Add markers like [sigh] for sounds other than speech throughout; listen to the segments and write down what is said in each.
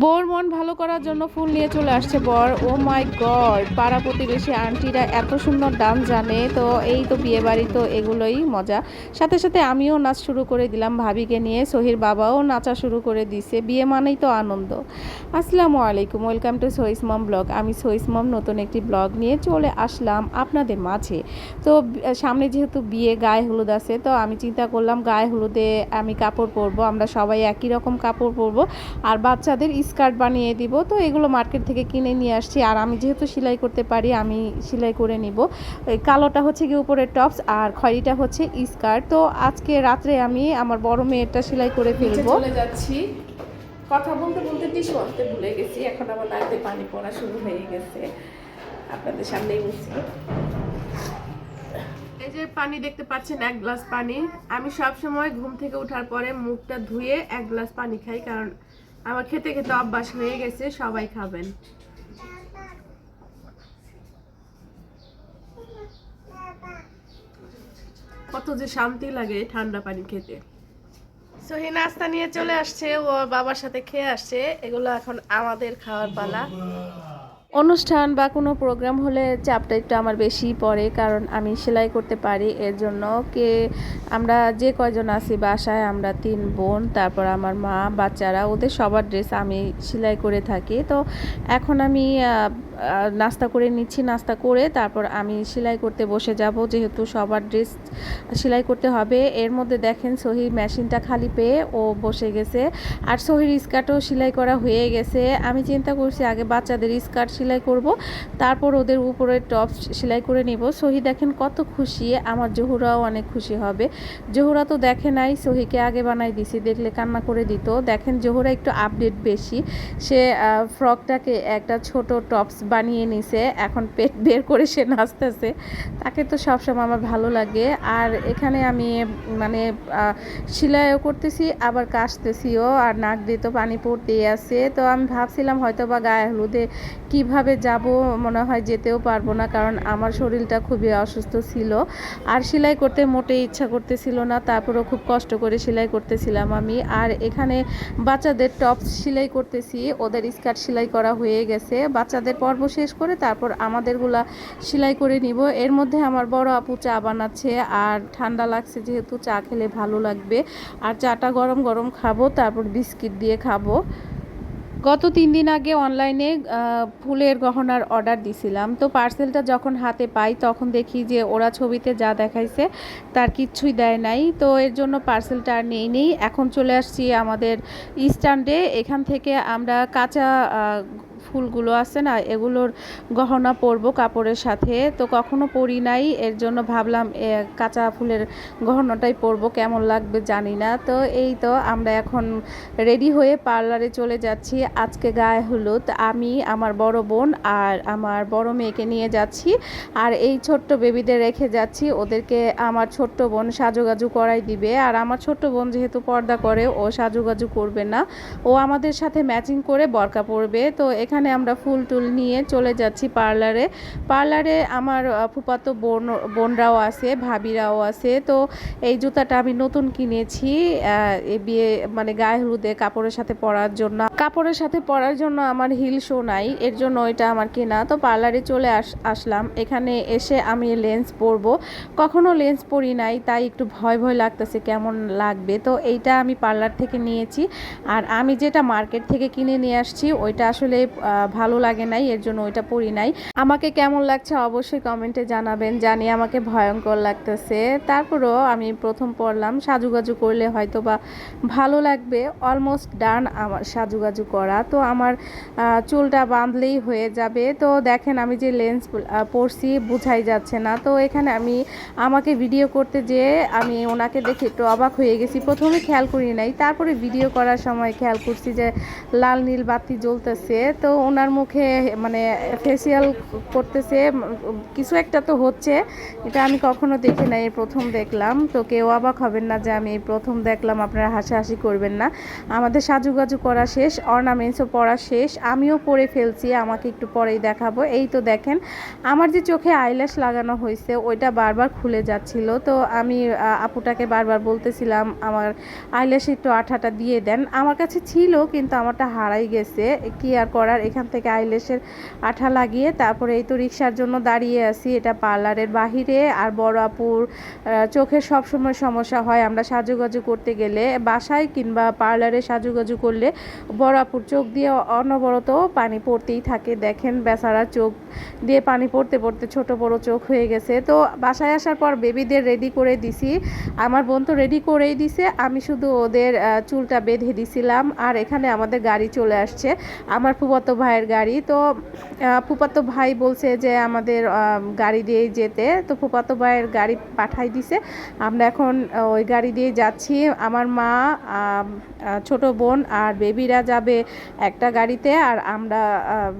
বর মন ভালো করার জন্য ফুল নিয়ে চলে আসছে বর। ও মাই গড, পাড়া প্রতিবেশী আন্টিরা এত সুন্দর ডান্স জানে। তো এই তো বিয়ে বাড়ি, তো এগুলোই মজা। সাথে সাথে আমিও নাচ শুরু করে দিলাম ভাবিকে নিয়ে। সহির বাবাও নাচা শুরু করে দিছে। বিয়ে মানেই তো আনন্দ। আসসালামু আলাইকুম, ওয়েলকাম টু সইস মম ব্লগ। আমি সইস মম, নতুন একটি ব্লগ নিয়ে চলে আসলাম আপনাদের মাঝে। তো সামনে যেহেতু বিয়ে, গায়ে হলুদ আছে, তো আমি চিন্তা করলাম গায়ে হলুদে আমি কাপড় পরবো। আমরা সবাই একই রকম কাপড় পরবো। আর বাচ্চাদের স্কার্ট বানিয়ে দিব। তো এগুলো মার্কেট থেকে কিনে নিয়ে আসছি। আর আমি যেহেতু সেলাই করতে পারি আমি সেলাই করে নিব। কালোটা হচ্ছে কি উপরের টপস আর খয়েরিটা হচ্ছে স্কার্ট তো আজকে রাত্রে আমি আমার বড় মেয়েরটা সেলাই করে ফেলব। চলে যাচ্ছি। কথা বলতে বলতে টিস্যু আনতে ভুলে গেছি। এখন আমার নাকতে পানি পড়া শুরু হয়ে গেছে। আপনাদের সামনেই বলছি এই যে পানি দেখতে পাচ্ছেন এক গ্লাস পানি। আমি সব সময় ঘুম থেকে ওঠার পরে মুখটা ধুয়ে এক গ্লাস পানি খাই কারণ আমার খেতে খেতে অভ্যাস হয়ে গেছে, সবাই খাবেন। কত যে শান্তি লাগে ঠান্ডা পানি খেতে। সহি নাস্তা নিয়ে চলে আসছে, ও বাবার সাথে খেয়ে আসছে, এগুলো এখন আমাদের খাওয়ার পালা। অনুষ্ঠান বা কোনো প্রোগ্রাম হলে চাপটা একটু আমার বেশি পড়ে, কারণ আমি সেলাই করতে পারি। এর জন্য কে, আমরা যে কয়জন আছি বাসায়, আমরা তিন বোন, তারপর আমার মা, বাচ্চারা, ওদের সবার ড্রেস আমি সেলাই করে থাকি। তো এখন আমি নাস্তা করে নিচ্ছি, নাস্তা করে তারপর আমি সেলাই করতে বসে যাব, যেহেতু সবার ড্রেস সেলাই করতে হবে। এর মধ্যে দেখেন সহি মেশিনটা খালি পেয়ে ও বসে গেছে। আর সহির স্কার্টও সেলাই করা হয়ে গেছে। আমি চিন্তা করছি আগে বাচ্চাদের স্কার্ট সেলাই করব, তারপর ওদের উপরে টপ সেলাই করে নিব। সহি দেখেন কত খুশি, আমার জহুরাও অনেক খুশি হবে। জহুরা তো দেখে নাই, সহিকে আগে বানাই দিছি, দেখলে কান্না করে দিত। দেখেন জহুরা একটু আপডেট বেশি। সে ফ্রকটাকে একটা ছোট টপস বানিয়ে নিছে। এখন পেট বের করে সে নাচতেছে। তাকে তো সবসময় আমার ভালো লাগে। আর এখানে আমি মানে সেলাইও করতেছি, আবার কাশতেছিও। আর নাক দিয়ে তো পানি পড়তেই আছে। তো আমি ভাবছিলাম হয়তো বা গায়ে হলুদে কীভাবে যাব, মনে হয় যেতেও পারব না। কারণ আমার শরীরটা খুবই অসুস্থ ছিল। আর সেলাই করতে মোটেই ইচ্ছা করতেছিল না। তারপরেও খুব কষ্ট করে সেলাই করতেছিলাম আমি। আর এখানে বাচ্চাদের টপ সেলাই করতেছি। ওদের স্কার্ট সেলাই করা হয়ে গেছে। বাচ্চাদের পর্ব শেষ করে তারপর আমাদেরগুলা সেলাই করে নিব। এর মধ্যে আমার বড় আপু চা বানাচ্ছে আর ঠান্ডা লাগছে যেহেতু চা খেলে ভালো লাগবে। আর চাটা গরম গরম খাব, তারপর বিস্কিট দিয়ে খাব। গত তিন দিন আগে অনলাইনে ফুলের গহনার অর্ডার দিছিলাম। তো পার্সেলটা যখন হাতে পাই তখন দেখি যে ওরা ছবিতে যা দেখাইছে তার কিচ্ছুই দেয় নাই। তো এর জন্য পার্সেলটা আর নেই নেই। এখন চলে আসছি আমাদের স্ট্যান্ডে এখান থেকে আমরা কাঁচা ফুলগুলো আছে না, এগুলোর গহনা পরবো কাপড়ের সাথে। তো কখনো পরি নাই, এর জন্য ভাবলাম কাঁচা ফুলের গহনাটাই পরবো, কেমন লাগবে জানি না। তো এই তো, আমরা এখন রেডি হয়ে পার্লারে চলে যাচ্ছি। আজকে গায়ে হলুদ, আমি, আমার বড় বোন আর আমার বড় মেয়েকে নিয়ে যাচ্ছি। আর এই ছোট্ট বেবিদের রেখে যাচ্ছি, ওদেরকে আমার ছোট্ট বোন সাজুগাজু করাই দিবে। আর আমার ছোট্ট বোন যেহেতু পর্দা করে, ও সাজুগাজু করবে না, ও আমাদের সাথে ম্যাচিং করে বরকা পরবে। তো এখানে আমরা ফুল টুল নিয়ে চলে যাচ্ছি পার্লারে। পার্লারে আমার ফুফাতো বোন, বোনরাও আছে, ভাবিরাও আছে। তো এই জুতাটা আমি নতুন কিনেছি বিয়ে মানে গায়ে হলুদে কাপড়ের সাথে পরার জন্য। কাপড়ের সাথে পরার জন্য আমার হিল শো নাই, এর জন্য এটা আমার কেনা। তো পার্লারে চলে আস, আসলাম। এখানে এসে আমি লেন্স পরবো। কখনো লেন্স পরি নাই, তাই একটু ভয় ভয় লাগতেছে কেমন লাগবে। তো এইটা আমি পার্লার থেকে নিয়েছি। আর আমি যেটা মার্কেট থেকে কিনে নিয়ে আসছি, ওইটা আসলে ভালো লাগে নাই, এর জন্য ওইটা পরি নাই। আমাকে কেমন লাগছে অবশ্যই কমেন্টে জানাবেন। জানি আমাকে ভয়ঙ্কর লাগতেছে। তারপরও আমি প্রথম পড়লাম, সাজুগাজু করলে হয়তো বা ভালো লাগবে। অলমোস্ট ডান আমার সাজুগাজু করা। তো আমার চুলটা বাঁধলেই হয়ে যাবে। তো দেখেন আমি যে লেন্স পরছি, বুঝাই যাচ্ছে না। তো এখানে আমি আমাকে ভিডিও করতে যেয়ে আমি ওনাকে দেখে একটু অবাক হয়ে গেছি। প্রথমে খেয়াল করি নাই, তারপরে ভিডিও করার সময় খেয়াল করছি যে লাল নীল বাতি জ্বলতেছে। তো ওনার মুখে মানে ফেসিয়াল করতেছে কিছু একটা তো হচ্ছে, এটা আমি কখনো দেখি নাই, এই প্রথম দেখলাম। তো কেউ অবাক হবেন না যে আমি প্রথম দেখলাম, আপনারা হাসাহাসি করবেন না। আমাদের সাজুগাজু করা শেষ অর্নামেন্টসও পড়া শেষ, আমিও পরে ফেলছি, আমাকে একটু পরেই দেখাবো। এই তো দেখেন, আমার যে চোখে আইল্যাশ লাগানো হয়েছে, ওইটা বারবার খুলে যাচ্ছিল। তো আমি আপুটাকে বারবার বলতেছিলাম, আমার আইল্যাশ একটু আঠাটা দিয়ে দেন। আমার কাছে ছিল, কিন্তু আমারটা হারাই গেছে। কি আর করার? এখান থেকে আইল্যাশের আঠা লাগিয়ে তারপরে এই তো রিক্সার জন্য দাঁড়িয়ে আছি। এটা পার্লারের বাহিরে আর বড় আপুর চোখের সবসময় সমস্যা হয় আমরা সাজুগাজু করতে গেলে। বাসায় কিংবা পার্লারে সাজুগাজু করলে বড় আপুর চোখ দিয়ে অনবরত পানি পড়তেই থাকে। দেখেন বেচারা চোখ দিয়ে পানি পড়তে পড়তে ছোট বড় চোখ হয়ে গেছে। তো বাসায় আসার পর বেবিদের রেডি করে দিছি। আমার বোন তো রেডি করেই দিছে। আমি শুধু ওদের চুলটা বেঁধে দিছিলাম। আর এখানে আমাদের গাড়ি চলে আসছে। আমার ফুপাতো ভাইয়ের গাড়ি। তো ফুপাতো ভাই বলছে যে আমাদের গাড়ি দিয়েই যেতে। তো ফুপাতো ভাইয়ের গাড়ি পাঠাই দিছে। আমরা এখন ওই গাড়ি দিয়ে যাচ্ছি। আমার মা ছোট বোন আর বেবিরা যাবে একটা গাড়িতে। আর আমরা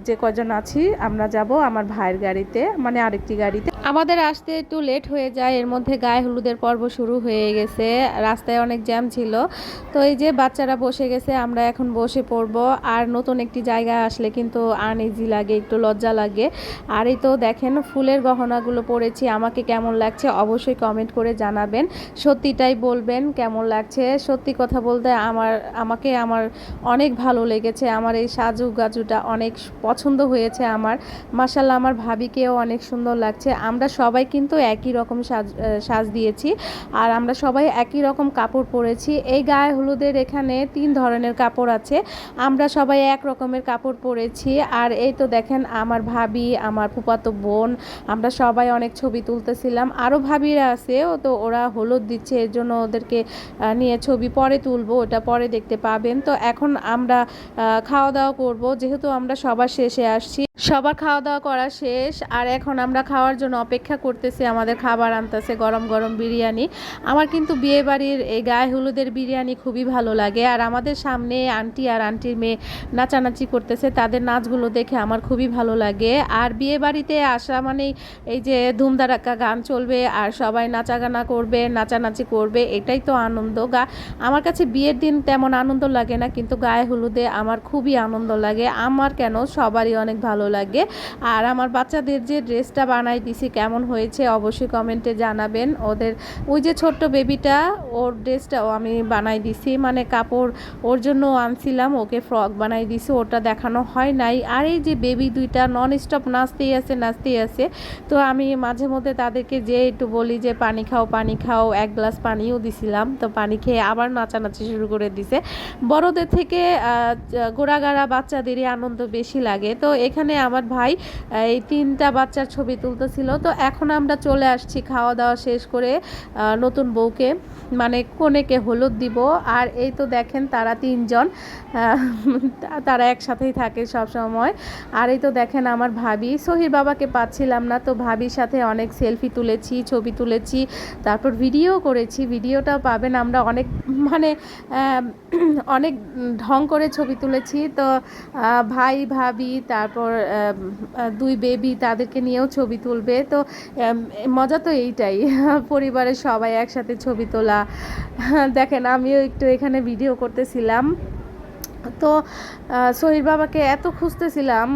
যে কজন আছি, আমরা যাব আমার ভাইয়ের গাড়িতে মানে আরেকটি গাড়িতে। আমাদের আসতে একটু লেট হয়ে যায়। এর মধ্যে গায়ে হলুদের পর্ব শুরু হয়ে গেছে। রাস্তায় অনেক জ্যাম ছিল। তো এই যে বাচ্চারা বসে গেছে, আমরা এখন বসে পড়ব। আর নতুন একটি জায়গায় আসলে কিন্তু আনইজি লাগে, একটু লজ্জা লাগে। আর এই তো দেখেন, ফুলের গহনাগুলো পরেছি, আমাকে কেমন লাগছে অবশ্যই কমেন্ট করে জানাবেন। সত্যিটাই বলবেন, কেমন লাগছে? সত্যি কথা বলতে আমার, আমাকে আমার অনেক ভালো লেগেছে। আমার এই সাজু গাজুটা অনেক পছন্দ হয়েছে আমার। মাসাল্লাহ আমার ভাবিকেও অনেক সুন্দর লাগছে। আমরা সবাই কিন্তু একই রকম সাজ সাজ দিয়েছি। আর আমরা সবাই একই রকম কাপড় পরেছি। এই গায়ে হলুদের এখানে তিন ধরনের কাপড় আছে। আমরা সবাই এক রকমের কাপড় পরেছি আর এই তো দেখেন আমার ভাবি, আমার ফুপাতো বোন, আমরা সবাই অনেক ছবি তুলতেছিলাম। আরও ভাবিরা আছে, ও তো ওরা হলুদ দিচ্ছে, এর জন্য ওদেরকে নিয়ে ছবি পরে তুলবো, ওটা পরে দেখতে পাবেন। তো এখন আমরা খাওয়া দাওয়া করব, যেহেতু আমরা সবার শেষে আসছি। সবার খাওয়া দাওয়া করা শেষ, আর এখন আমরা খাওয়ার জন্য অপেক্ষা করতেছি, আমাদের খাবার আনতেছে, গরম গরম বিরিয়ানি। আমার কিন্তু বিয়ে বাড়ির এই গায়ে হলুদের বিরিয়ানি খুবই ভালো লাগে, আর আমাদের সামনে আন্টি আর আন্টির মেয়ে নাচানাচি করতেছে, তাদের নাচগুলো দেখে আমার খুবই ভালো লাগে। আর বিয়ে বাড়িতে আসা মানেই এই যে ধুমধারাক্কা গান চলবে, আর সবাই নাচা গানা করবে, নাচানাচি করবে, এটাই তো আনন্দ। গা, আমার কাছে বিয়ের দিন তেমন আনন্দ লাগে না, কিন্তু গায়ে হলুদে আমার খুবই আনন্দ লাগে। আমার কেন? সবারই অনেক ভালো লাগে। আর আমার বাচ্চাদের যে ড্রেসটা বানাই দিছি, কেমন হয়েছে অবশ্যই কমেন্টে জানাবেন। ওদের, ওই যে ছোট্ট বেবিটা, ওর ড্রেসটাও আমি বানাই দিছি। মানে কাপড় ওর জন্য আনছিলাম, ওকে ফ্রক বানাই দিছি, ওটা দেখানো হয় নাই। আর এই যে বেবি দুইটা নন স্টপ নাচতেই আছে নাচতেই আছে। তো আমি মাঝে মধ্যে তাদেরকে যে একটু বলি যে, পানি খাও পানি খাও। এক গ্লাস পানিও দিছিলাম। তো পানি খেয়ে আবার নাচানাচি শুরু করে দিছে। বড়দের থেকে গোড়াগাড়া বাচ্চাদেরই আনন্দ বেশি লাগে। তো এখানে আমার ভাই এই তিনটা বাচ্চার ছবি তুলতেছিল। তো এখন আমরা চলে আসছি খাওয়া দাওয়া শেষ করে নতুন বউকে মানে কনেকে হলুদ দিব। আর এই তো দেখেন তারা তিনজন [laughs] তারা একসাথেই থাকে সব সময়। আর এই তো দেখেন আমার ভাবি, সহির বাবাকে পাচ্ছিলাম না, তো ভাবির সাথে অনেক সেলফি তুলেছি, ছবি তুলেছি, তারপর ভিডিও করেছি। ভিডিওটাও পাবেন আমরা অনেক মানে [clears throat] অনেক ঢং করে ছবি তুলেছি। তো ভাই, ভাবি, তারপর দুই বেবি তাদেরকে নিয়েও ছবি তুলবে। তো মজা তো এইটাই। [laughs] পরিবারের সবাই একসাথে ছবি তোলা। [laughs] দেখেন, আমিও একটু এখানে ভিডিও করতেছিলাম। তো সহির বাবাকে এত খুঁজতেছিলাম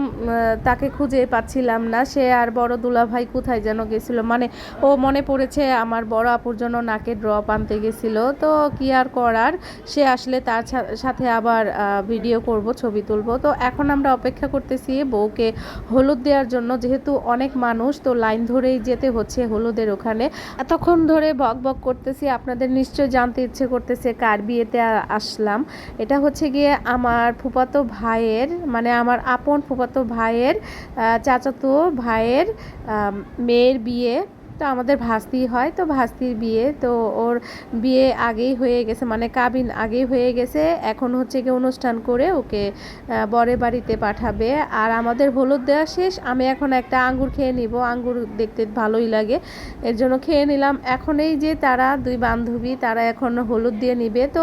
তাকে খুঁজে পাচ্ছিলাম না। সে আর বড় দুলা ভাই কোথায় যেন গেছিল? মানে ও মনে পড়েছে আমার বড় আপুর জন্য নাকে ড্রপ আনতে গেছিল। তো কি আর করার? সে আসলে তার সাথে আবার ভিডিও করব, ছবি তুলব। তো এখন আমরা অপেক্ষা করতেছি বউকে হলুদ দেওয়ার জন্য। যেহেতু অনেক মানুষ, তো লাইন ধরেই যেতে হচ্ছে হলুদের ওখানে। এতক্ষণ ধরে বক বক করতেছি। আপনাদের নিশ্চয় জানতে ইচ্ছে করতেছে কার বিয়েতে আসলাম। এটা হচ্ছে গিয়ে আমার ফুপাতো ভাইয়ের মানে আমার আপন ফুপাতো ভাইয়ের চাচাতো ভাইয়ের মেয়ের বিয়ে তো আমাদের ভাস্তি হয়, তো ভাস্তির বিয়ে, তো ওর বিয়ে আগেই হয়ে গেছে মানে কাবিন আগেই হয়ে গেছে, এখন হচ্ছে কি অনুষ্ঠান করে ওকে বরের বাড়িতে পাঠাবে। আর আমাদের হলুদ দেওয়া শেষ, আমি এখন একটা আঙ্গুর খেয়ে নিব, আঙ্গুর দেখতে ভালোই লাগে, এর জন্য খেয়ে নিলাম। এখন এই যে তারা দুই বান্ধবী, তারা এখন হলুদ দিয়ে নিবে, তো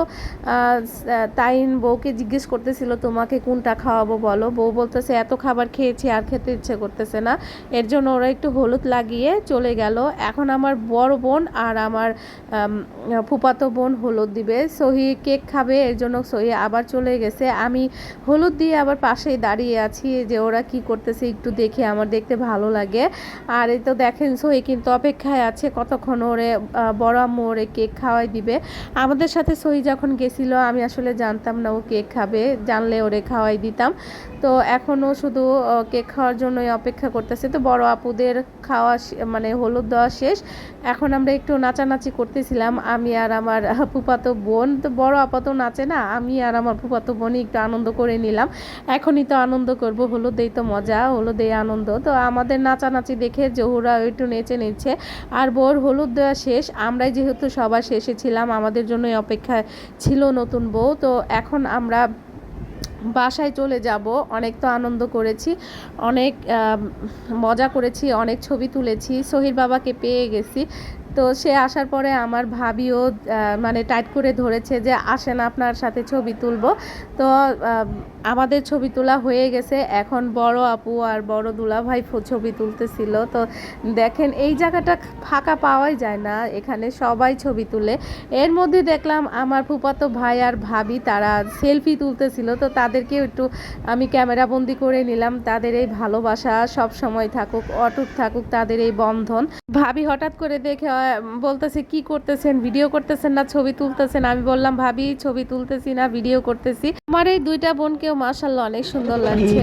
তাইন বউকে জিজ্ঞেস করতেছিল, তোমাকে কোনটা খাওয়াবো বলো? বউ বলতেছে, এত খাবার খেয়েছি, আর খেতে ইচ্ছে করতেছে না। এর জন্য ওরা একটু হলুদ লাগিয়ে চলে গেল। এখন আমার বড় বোন আর আমার ফুপাতো বোন হলুদ দিবে। সহি কেক খাবে, এর জন্য সহি আবার চলে গেছে। আমি হলুদ দিয়ে আবার পাশেই দাঁড়িয়ে আছি যে ওরা কি করতেছে একটু দেখে আমার দেখতে ভালো লাগে। আর এই তো দেখেন, সহি কিন্তু অপেক্ষায় আছে, কতক্ষণ ওরে বড় আম্মু ওরে কেক খাওয়াই দিবে। আমাদের সাথে সহি যখন গেছিল, আমি আসলে জানতাম না ও কেক খাবে, জানলে ওরে খাওয়াই দিতাম। তো এখনও শুধু কেক খাওয়ার জন্যই অপেক্ষা করতেছে। তো বড় আপুদের খাওয়া মানে হলুদ দেওয়া শেষ। এখন আমরা একটু নাচানাচি করতেছিলাম, আমি আর আমার ফুফাতো বোন। তো বড় আপা তো নাচে না, আমি আর আমার ফুফাতো বোনই একটু আনন্দ করে নিলাম। এখনই তো আনন্দ করব, হলুদেই তো মজা, হলুদেই আনন্দ। তো আমাদের নাচানাচি দেখে জহুরা একটু নেচে নিচ্ছে আর বোর হলুদ দেওয়া শেষ। আমরাই যেহেতু সবার শেষে ছিলাম, আমাদের জন্যই অপেক্ষা ছিল নতুন বউ। তো এখন আমরা বাসায় চলে যাব। অনেক তো আনন্দ করেছি, অনেক মজা করেছি, অনেক ছবি তুলেছি। সহির বাবাকে পেয়ে গেছি। তো সে আসার পরে আমার ভাবিও মানে টাইট করে ধরেছে যে, আসেন, আপনার সাথে ছবি তুলবো। তো আমাদের ছবি তোলা হয়ে গেছে। এখন বড় আপু আর বড় দুলা ভাই ফো- ছবি তুলতেছিল। তো দেখেন, এই জায়গাটা ফাঁকা পাওয়াই যায় না। এখানে সবাই ছবি তুলে। এর মধ্যে দেখলাম, আমার ফুপাতো ভাই আর ভাবি, তারা সেলফি তুলতেছিল। তো তাদেরকে একটু আমি ক্যামেরা বন্দি করে নিলাম। তাদের এই ভালোবাসা সব সময় থাকুক, অটুট থাকুক, তাদের এই বন্ধন। ভাবি হঠাৎ করে দেখে বলতেছে, কি করতেছেন? ভিডিও করতেছেন না? ছবি তুলতেছেন? আমি বললাম, ভাবি, ছবি তুলতেছি না, ভিডিও করতেছি। আমার এই দুইটা বোনকেও মাসাল্লাহ অনেক সুন্দর লাগছে।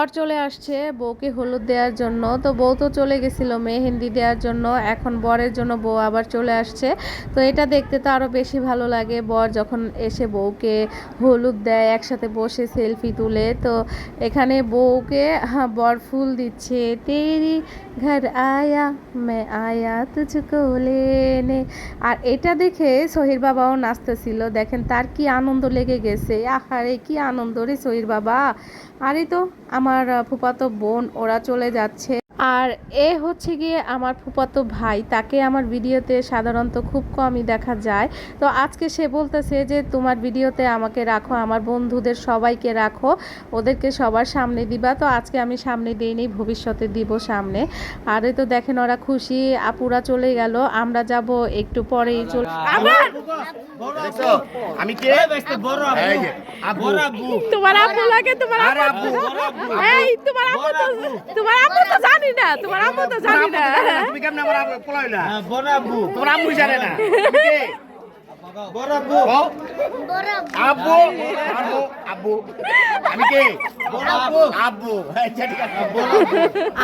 বর চলে আসছে বউকে হলুদ দেওয়ার জন্য। তো বউ তো চলে গেছিল মেহেন্দি দেওয়ার জন্য এখন বরের জন্য বউ আবার চলে আসছে। তো এটা দেখতে তো আরও বেশি ভালো লাগে বর যখন এসে বউকে হলুদ দেয় একসাথে বসে সেলফি তুলে। তো এখানে বউকে হ্যাঁ, বর ফুল দিচ্ছে তেরি ঘর আয়া মে আয়া তুঝকো লেনে। আর এটা দেখে সহির বাবাও নাচতেছিল দেখেন তার কি আনন্দ লেগে গেছে। আহারে কি আনন্দ রে সহির বাবা। আরে তো আমার ফুপাতো বোন ওরা চলে যাচ্ছে। আর এ হচ্ছে গিয়ে আমার ফুপাতো ভাই তাকে আমার ভিডিওতে সাধারণত খুব কমই দেখা যায়। তো আজকে সে বলতেছে যে তোমার ভিডিওতে আমাকে রাখো আমার বন্ধুদের সবাইকে রাখো ওদেরকে সবার সামনে দিবা। তো আজকে আমি সামনে দিইনি ভবিষ্যতে দিব সামনে। আর এই তো দেখেন ওরা খুশি আপুরা চলে গেল আমরা যাব একটু পরেই চলে আবার! আমি কে? এই যে, তোমার আপু লাগে তোমার আপু এই তোমার আপু তো তোমার আপু তো জানি না তোমার আপু তো জানি না তুমি কেমনে আমার আব্বু পোলা হইলা? বড় আব্বু। তোমার আম্মুই জানে না। বড় আব্বু। আব্বু? আব্বু। আব্বু? আমি কে? আচ্ছা।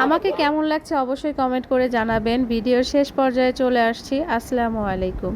আমাকে কেমন লাগছে অবশ্যই কমেন্ট করে জানাবেন। ভিডিওর শেষ পর্যায়ে চলে আসছি। আসসালামু আলাইকুম।